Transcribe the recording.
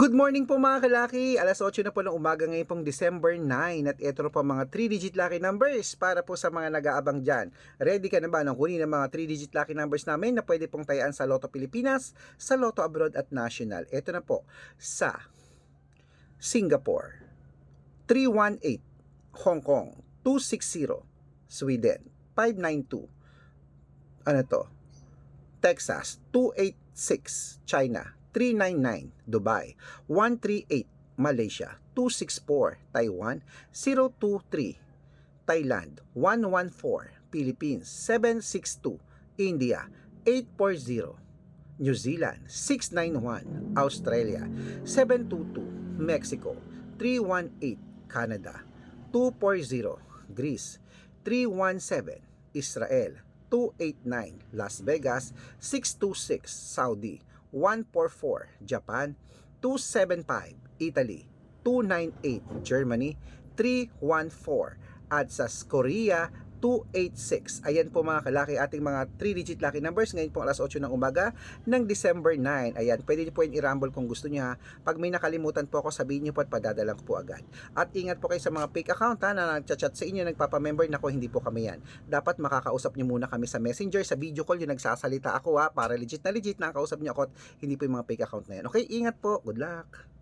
Good morning po mga kalaki! Alas 8 na po ng umaga ngayon pong December 9 at ito po mga 3-digit lucky numbers para po sa mga nag-aabang dyan. Ready ka na ba ng kunin ng mga 3-digit lucky numbers namin na pwede pong tayaan sa Lotto Pilipinas, sa Lotto Abroad at National? Ito na po sa Singapore 318, Hong Kong 260, Sweden 592, ano to? Texas 286, China 399 Dubai 138 Malaysia 264 Taiwan 023 Thailand 114 Philippines 762 India 840 New Zealand 691 Australia 722 Mexico 318 Canada 240 Greece 317 Israel 289 Las Vegas 626 Saudi 144 Japan. 275 Italy. 298 Germany. 314 at sa Korea 286. Ayan po mga kalaki ating mga 3-digit lucky numbers ngayon po alas 8 ng umaga ng December 9. Ayan, pwede niyo po yung i-rumble kung gusto niyo ha. Pag may nakalimutan po ako, sabihin niyo po at padadalan ko po agad. At ingat po kayo sa mga fake account ha, na nagchat-chat sa inyo, nagpapamember na ko, hindi po kami yan. Dapat makakausap niyo muna kami sa messenger, sa video call, yung nagsasalita ako ha, para legit na legit na kausap niyo ako at hindi po yung mga fake account na yan. Okay, ingat po. Good luck.